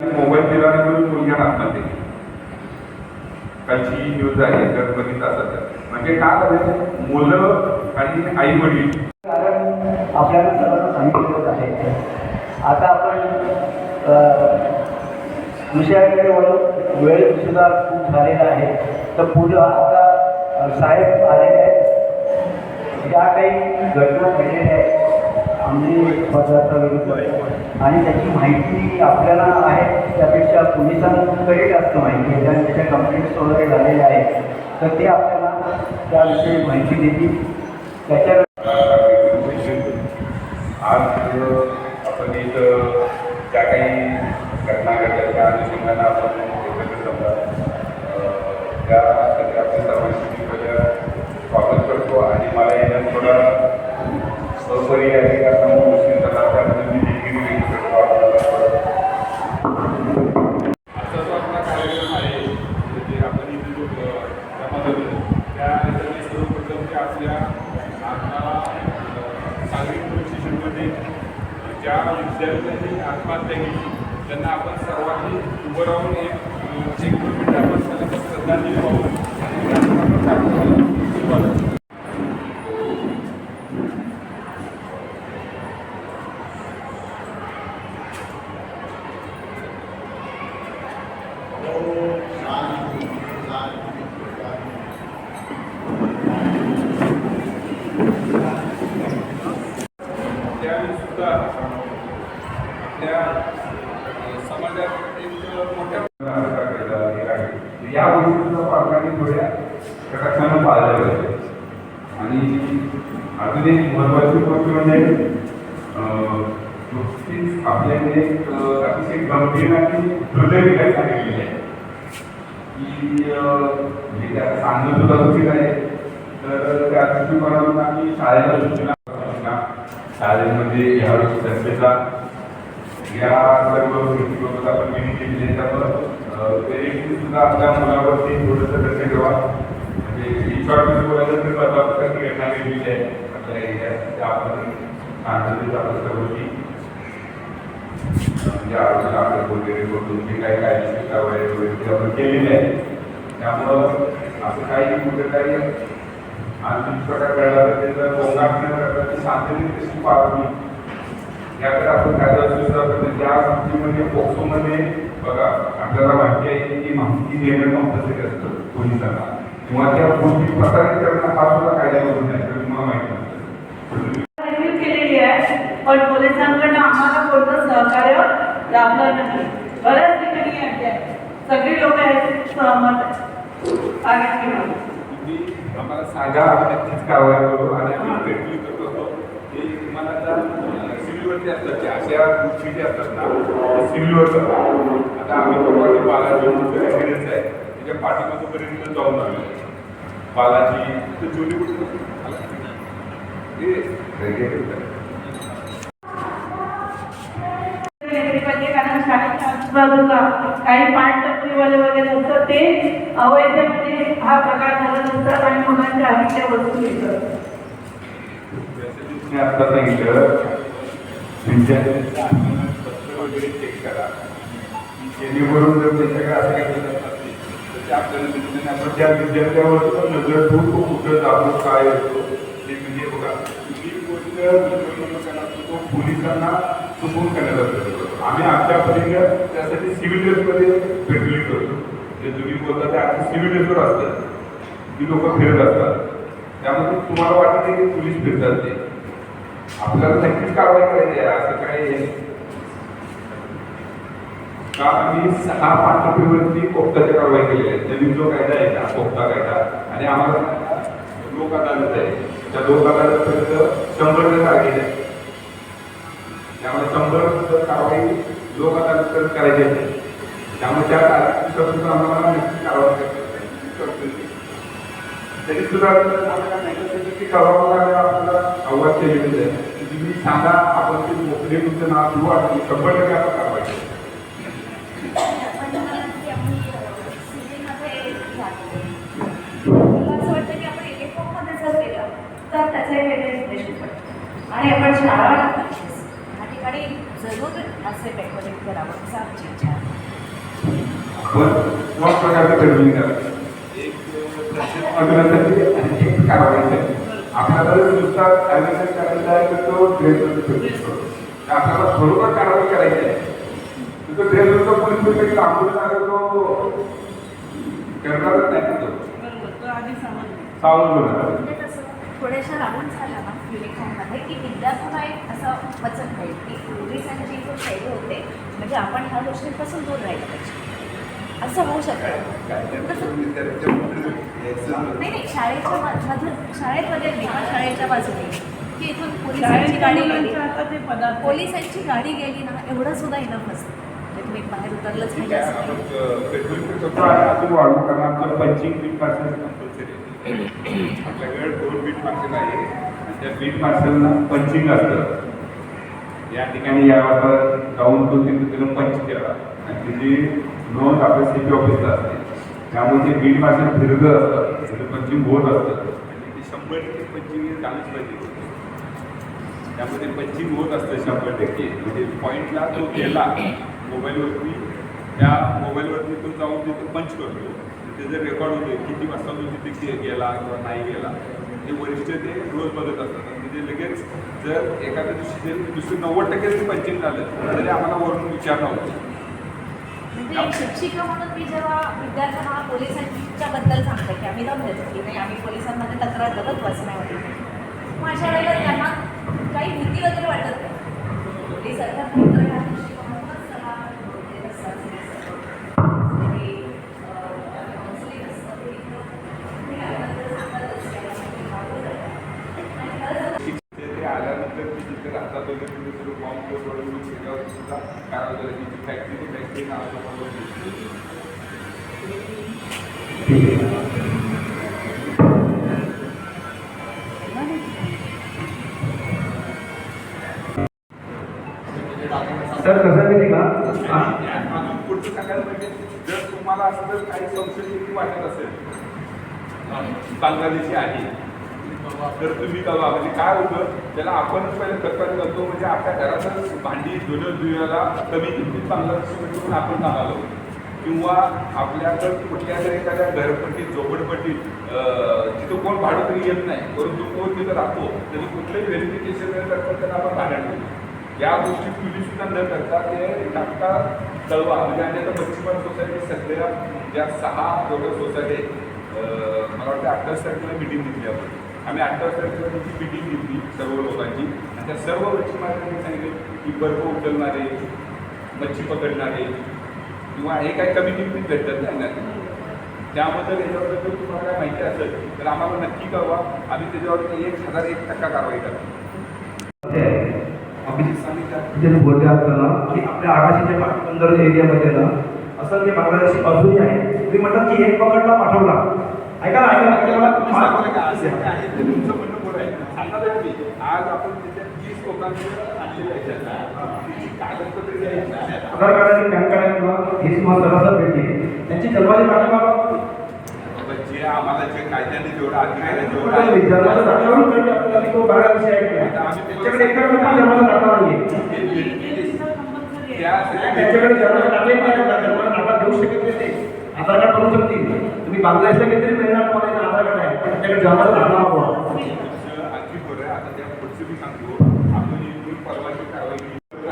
Mobile दिला नाही म्हणून मुलग्यानं आत्महत्या केली कालची न्यूज आहे जर बघितलं असेल म्हणजे काय करायचं? मुलं आणि आई वडील कारण आपल्याला सर्वांना सांगितलेलंच आहे. आता आपण अ, विषयाकडे वळू. वेळ सुद्धा खूप झालेला आहे. तर पुढं आता साहेब आलेले आहेत. ज्या काही घटना घडलेल्या आहेत आणि त्याची माहिती आपल्याला आहे त्यापेक्षा पोलिसांकडे जास्त माहिती आहे. ज्या त्याच्या कंप्लेंट्स वगैरे झालेल्या आहेत तर ते आपल्याला त्याविषयी माहिती देतील. त्याच्या आज आपण इथं ज्या काही घटना घडल्या त्या अनुषंगानं आपण एकत्र जमला अं, त्या सगळ्या आपल्या सर्वांची मी पहिलं स्वागत करतो आणि मला याच्यात थोडा अपरिहार्य कारणामुळे उशीर झाला त्यामुळे मी देखील व्यक्त करतो आपल्याला थोडं आजचा जो आपला कार्यक्रम आहे म्हणजे आपण इथे जो अ, जमा झालो त्या याच्यामध्ये सर्वप्रथम जे आपल्या आपल्याला अ, सांगली पोलीस स्टेशनमध्ये आपण विद्यार्थ्यांनी आत्महत्या केली. त्यांना आपण सर्वांनी उभं राहून एक अ, एक आपण त्यांना श्रद्धांजली वाहू. आणि आपण सुरुवात करू. त्यावेळी सुद्धा आपल्या अ, समाजात एक मोठ्या या गोष्टीचा पालकांनी थोड्या कटाक्षानं पाळल्या पाहिजे आणि अजून एक महत्त्वाची गोष्ट म्हणजे अं, नुकतीच आपल्याकडे एक अं, अतिशय हृदय आणि दुर्दैवी आहे. की अं, म्हणजे त्या सांगत सुद्धा चुकीच आहे तर त्या दृष्टिकोनातून आम्ही शाळेला सूचना शाळेमध्ये यावेळी संस्थेचा या सर्व गोष्टीबाबत आपण विनंती केली त्यामुळं पेरेंट्सनी सुद्धा आपल्या मुलावरती थोडंसं लक्ष ठेवा. म्हणजे ही शॉर्ट बोलायचं तर सर्व प्रकारची घटना घडलेली आहे. आपल्या एरियात त्या आपण शांततेत त्या सर्व ती म्हणजे आरोग्य नाटक वगैरे करून जे काही कायदेशीर कारवाई वगैरे ते आपण केलेली आहे. त्यामुळं असं काही कुठे काही आणखी प्रकार घडला तर त्याचा गोंगाट प्रकारची करता शांततेत कशी पाळावी याकडे आपण कायदा सुद्धा करतो. त्या बाबतीमध्ये पोक्सोमध्ये बघा आपल्याला माहिती आहे की माहिती देणं कंपल्सरी असतं पोलिसांना. किंवा त्या गोष्टी प्रसारित करणं हा सुद्धा कायद्यामधून आहे तर तुम्हाला माहिती नसतं रिव्ह्यू केलेली आहे पण पोलिसांकडनं आम्हाला कोणतं सहकार्य लाभलं नाही. बऱ्याच ठिकाणी आहे. सगळी लोक आहेत सहमत आम्हाला सांगा नक्कीच कारवाई करू आणि आम्ही भेटली करतो. होतो हे तुम्हाला आता सिव्हिलवरती असतात त्या अशा गोष्टी ज्या असतात ना सिव्हिलवर करतात आता आम्ही बालाजी रेसिडेन्स आहे. त्याच्या पाठीमागपर्यंत जाऊन आलो बालाजी तर कुठे ते रेडिएटर केली पाहिजे कारण शाळेच्या काही पाठ टपरीवाले वगैरे असतात ते अवैधपणे म्हणजे हा प्रकार झाला आणि मुलांच्या आधीच्या वस्तू येतात. मी आता सांगितलं विद्यार्थ्यांच्या वगैरे चेक करा. जेणेकरून जर असं काही तर ते आपल्याला आपण त्या विद्यार्थ्यावर पण नजर कुठं जातो काय होतो ते म्हणजे बघा. ही गोष्ट तो पोलिसांना चुकून करण्यात आम्ही आमच्या परीने त्यासाठी सिव्हिल ड्रेसमध्ये पेट्रोलिंग करतो. जे तुम्ही बोलता ते आमचे सिव्हिल ड्रेसवर असतात. ती लोक फिरत असतात. त्यामध्ये तुम्हाला वाटत नाही की पोलीस फिरतात ते. आपल्याला नक्कीच कारवाई करायची आहे असं काही का आम्ही सहा पाठवणीवरती पोक्ताची कारवाई केली आहे. नवीन जो कायदा आहे का पोक्ता कायदा आणि आम्हाला लोक अदालत आहे. त्या लोक अदालतपर्यंत शंभर टक्के आहे. त्यामुळे शंभर कारवाई लोक आता करायची आहे त्यामुळे त्या टार्गेट आम्हाला नक्की कारवाई करायची तरी सुद्धा की आपल्याला आव्हान केलेलं आहे की तुम्ही सांगा आपण ते मोकळे तुमचं नाव सुरू आणि शंभर टक्के आपण कारवाई करू. तर त्याचे वेगळे आणि आपण शाळा आणि जरूर असे डेकोरेट करावं असं आमची इच्छा आहे. आपल्याला नुसता करायचा आहे तर तो तर आपल्याला बरोबर कारवाई करायची आहे. तो ड्रेसवरचा पोलीस पेट्रोलिंग लांबून लागेल तो करणारच नाही तो. बरोबर तो थोड्याशा राहून झाला ना युनिफॉर्ममध्ये की विद्यार्थ्यांना एक असं वचन पाहिजे की पोलिसांची जो शैली होते म्हणजे आपण ह्या गोष्टींपासून दूर राहिलं पाहिजे. असं होऊ शकतं. नाही नाही शाळेच्या मा- मधून शाळेत वगैरे नाही पण शाळेच्या बाजूने. की इथून पोलिसांची शाळेच्या गाडी गेली. पोलिसांची गाडी गेली ना एवढं सुद्धा इनफ असतं. म्हणजे तुम्ही बाहेर उतरलंच नाही. आपल्या वेळ आपल्याकडे दोन बीट पार्सल आहे. आणि त्या बीट पार्सलला पंचिंग असतं. या ठिकाणी या वापर जाऊन तो तिथे पंच केला. आणि त्याची नोंद आपल्या सी पी ऑफिसला असते. त्यामुळे ते बीट पार्सल दीर्घ असतं. त्याचं पंचिंग होत असतं. आणि ते शंभर टक्के पंचिंग हे झालंच पाहिजे. त्यामध्ये पंचिंग होत असतं शंभर टक्के. म्हणजे पॉईंटला तो गेला मोबाईलवरती त्या मोबाईलवरती तो जाऊन तिथे पंच करतो. ते जर रेकॉर्ड होते किती वाजता तो तिथे गे- गेला किंवा नाही गेला ते वरिष्ठ ते रोज बघत असतात. म्हणजे लगेच जर एखाद्या दिवशी जर दुसरं नव्वद टक्के जरी पंचिंग झालं तरी आम्हाला वरून विचारणं होतं. म्हणजे शिक्षिका म्हणून मी जेव्हा विद्यार्थ्यांना पोलिसांच्या बद्दल सांगते की आम्ही दम देतो की नाही आम्ही पोलिसांमध्ये तक्रार करत बसण्यावर मग अशा वेळेला त्यांना काही भीती वगैरे वाटत नाही. पोलीस अर्थात मित्र ह्या दृष्टिकोनातूनच त्याला देत असतात आणि, अं, counseling असतं, ते इथं ते आल्यानंतर सांगतातच की आम्हाला हे मागवलं आहे. आणि खरंच ते ते आल्यानंतर ते जिथे राहतात वगैरे तिथे सगळं बॉम्ब प्लेट वगैरे मग त्याच्यावर सुद्धा कारवाई करायची ती फॅक्टरी ती फॅक्टरी नावाचं बरोबर सर कसं आहे का? पुढचं सांगायला पाहिजे जर तुम्हाला असं जर काही संशय वाटत असेल बांगलादेशी आहे तर तुम्ही कळवा म्हणजे काय होतं? त्याला आपणच पहिले तक्रार करतो म्हणजे आपल्या घरातच भांडी धुणं धुण्याला कमी किमतीत बांगलादेशी आपण कामाला होतो किंवा आपल्याकडं कुठल्या तरी एखाद्या घरपट्टीत झोपडपट्टीत तिथं कोण भाडं तरी येत नाही परंतु कोण तिथं राहतो त्याचं कुठलंही व्हेरिफिकेशन न करता त्यांना आपण भाड्यात देतो. या गोष्टी तुम्ही सुद्धा न करता ते टाकता तळवा. म्हणजे आणि आता मच्छीमार सोसायटी सगळ्या ज्या सहा दोघं सोसायटी मला वाटतं अठ्ठावीस तारखेला मिटिंग घेतली आपण. आम्ही अठ्ठावीस तारखेला त्यांची मिटिंग घेतली सर्व लोकांची. आणि त्या सर्व मच्छीमारांनी सांगितलं की बर्फ उचलणारे मच्छी पकडणारे किंवा हे काही कमी किमतीत भेटतात ना त्याबद्दल याच्याबद्दल जर तुम्हाला काय माहिती असेल तर आम्हाला नक्की कळवा. आम्ही त्याच्यावरती एक हजार एक टक्का कारवाई करतो. अभिजित सांगितलं. बोलले असताना की आपल्या आकाशीच्या पाटबंदर एरियामध्ये ना असं जे बांगलादेशी अजूनही आहे. तुम्ही म्हणतात की एक पकडला पाठवला. ऐका ना ऐका ना, अन्नासाठी आज आपण तिथे तीस लोकांची कागदपत्रे जे आहेत ना आधार कार्ड आणि पॅन कार्ड किंवा तीस महत्वाचा भेटली त्यांची दरवाजे पाठवा जे आम्हाला जे कायद्याने जेवढा अधिकार आहे तेवढा आधार कार्ड बनवू शकतील तुम्ही बांगलादेशला काहीतरी मिळणार तुम्हाला आधार कार्ड आहे त्याच्याकडे जन्माला दाखला हवा आता सांगतो आपण इथून परवाची कारवाई केली तर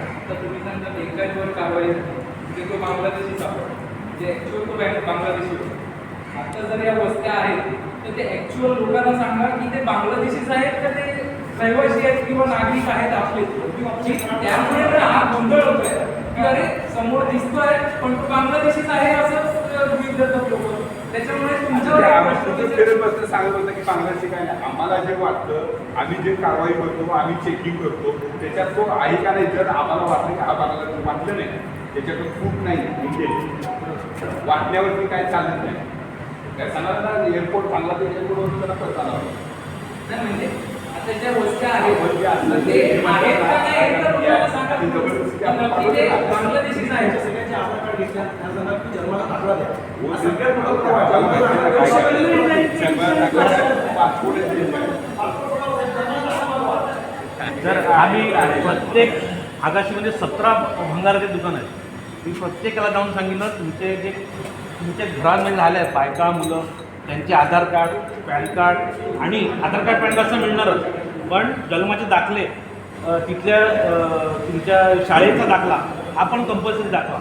आता तुम्ही सांगता एकाचवर कारवाई म्हणजे तो बांगलादेशी सापड जे ॲक्च्युअल तो बँक बांगलादेशी होता. आता जर या वस्त्या आहेत तर ते ॲक्च्युअल लोकांना सांगा की ते बांगलादेशीच आहेत का ते रहिवासी आहेत किंवा नागरिक आहेत आपले? त्यामुळे हा गोंधळ होतोय. की अरे समोर दिसतोय पण तो बांगलादेशीच आहे असं गृहित धरतात लोक त्याच्यामुळे फिरत सांगत होतं की बांगलादेशी काय नाही. आम्हाला जे वाटतं आम्ही जे कारवाई करतो आम्ही चेकिंग करतो त्याच्यात तो आहे का नाही जर आम्हाला वाटलं की हा बांगलादेश वाटलं नाही. त्याच्यातून खूप नाही म्हणजे वाटण्यावरती काय चालत नाही. काय सांगाल ना एअरपोर्ट बांगलादेश एअरपोर्टवर त्याला करता आलं. नाही म्हणजे ज्या वस्त्या आहेत ते आहेत का नाही हे तर तुम्हाला सांगा. सगळ्यांचे आधार कार्ड घेतल्या जन्माला दाखला द्या. आहे. आहे. आहे. तर आम्ही प्रत्येक आगाशीमध्ये सतरा भंगाराचे दुकान आहेत. मी प्रत्येकाला जाऊन सांगितलं तुमचे जे तुमच्या घरांमध्ये झाले बायका मुलं त्यांचे आधार कार्ड पॅन कार्ड आणि आधार कार्ड पॅन कार्ड तर मिळणारच. पण जन्माचे दाखले तिथल्या तुमच्या शाळेचा दाखला हा पण कंपल्सरी दाखवा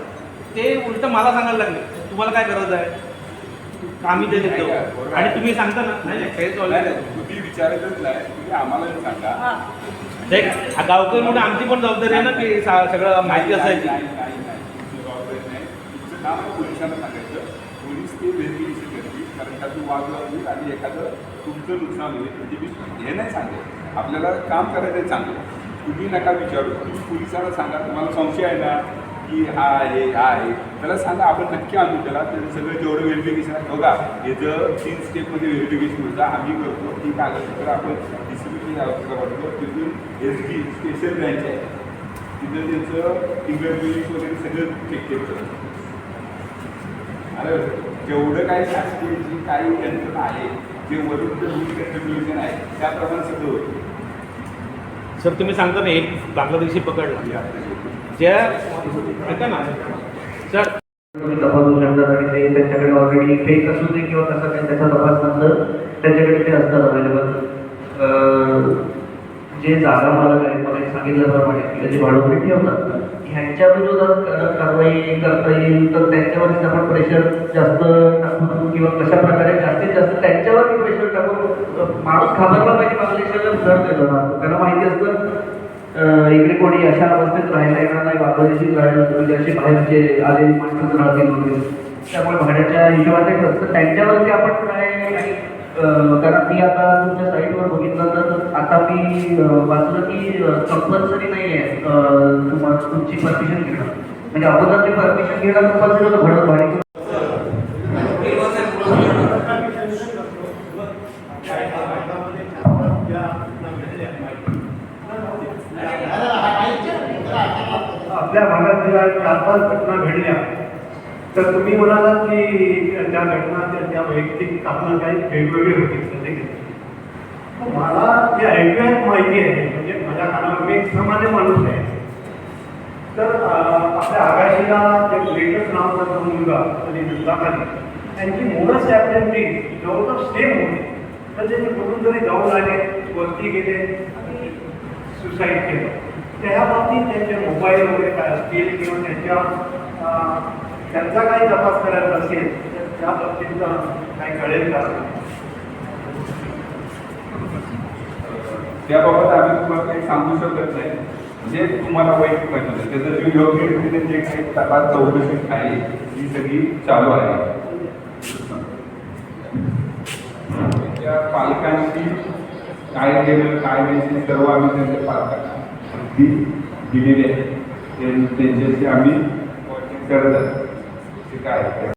ते उलट मला सांगायला लागले तुम्हाला काय गरज आहे? आम्ही ते देतो? आणि तुम्ही सांगता ना? नाही तुम्ही विचारायचंच नाही. तुम्ही आम्हाला सांगा. हां. गावकरी म्हणून आमची पण जबाबदारी आहे ना की सगळं माहिती असायची नाही, नाही, नाही, तुमची जबाबदारी नाही. तुमचं नाव पोलिसांना सांगायचं पोलीस ते व्हेरिफिकेशन करतील बाजूला होईल आणि एखादं तुमचं नुकसान होईल म्हणजे मी हे नाही सांगतो. आपल्याला काम करायचं आहे चांगलं. तुम्ही नका विचारू. तुम्ही पोलिसांना सांगा तुम्हाला संशय आहे ना की हा आहे हा आहे. त्याला सांगा आपण नक्की आणू त्याला. त्याचं सगळं जेवढं व्हेरिफिकेशन आहे बघा याचं तीन स्टेपमध्ये व्हेरिफिकेशन होतं आम्ही करतो ती कागदपत्र आपण डी सी बी वाटतो तिथून एस बी स्पेशल ब्रँच आहे. तिथं त्यांचं फिंगरप्रिंट वगैरे सगळं चेक केलं अरे जेवढं काही शासकीय जी काही यंत्रणा आहे जे वरून रेग्युलेशन आहे त्याप्रमाणे सगळं होतं. सर तुम्ही सांगता ना एक बांगलादेशी पकडला. ज्या ऐका ना. सर. तुम्ही तपासू शकतात आणि ते त्यांच्याकडे ऑलरेडी फेक असू दे किंवा कसं काही त्याचा तपास नंतर त्यांच्याकडे ते असतात अवेलेबल जे जागा मालक आहेत मला सांगितल्याप्रमाणे की त्याची भाडोत्री ठेवतात ह्यांच्या विरोधात कारवाई करता येईल तर त्यांच्यावरच आपण प्रेशर जास्त टाकून किंवा कशा प्रकारे जास्तीत जास्त त्यांच्यावर प्रेशर टाकून माणूस घाबरला पाहिजे बांगलादेशाला घर देणार ना. त्यांना माहिती असतं इकडे कोणी अशा अवस्थेत राहायला येणार नाही बांगलादेशीत राहिलं म्हणजे असे बाहेरचे आले माणसं राहतील वगैरे. त्यामुळे भाड्याच्या हिशोबाने तर त्यांच्यावरती आपण काय कारण मी आता तुमच्या साईटवर बघितलं तर आता मी वाचलं की कंपल्सरी नाही आहे तुम्हाला तुमची परमिशन घेणं. म्हणजे अगोदरची परमिशन घेणं कंपल्सरी होतं भाडं भाडे आपल्या भागात चार पाच घटना घडल्या तर तुम्ही म्हणालात की त्या घटना त्या वैयक्तिक स्थापना काही वेगवेगळे होती तसे मला जे ऐकूयात माहिती आहे म्हणजे माझ्या कानावर मी एक सामान्य माणूस आहे. तर आपल्या आगाशीला जे लेटेस्ट नावाचा मुलगा आणि नंदाखाली त्यांची मोडच ॲप्रेंटी जवळजवळ सेम होती. तर ते कुठून तरी जाऊन आले वरती गेले आणि सुसाईड केलं. त्या बाबतीत त्यांचे मोबाईल वगैरे काय असतील किंवा त्यांच्या त्यांचा काही तपास करायचा असेल तर त्या बाबतीत काही कळेल का? त्याबाबत आम्ही तुम्हाला काही सांगू शकत नाही. जे तुम्हाला वैयक्तिक माहिती त्याचं जे योग्य रीतीने जे काही तपास चौकशी आहे ती सगळी चालू आहे. त्या पालकांची काय केलं काय नाही सर्व आम्ही त्यांच्या पालकांना? अगदी दिलेली आहे. त्यांच्याशी आम्ही करत आहोत ते काय आहे.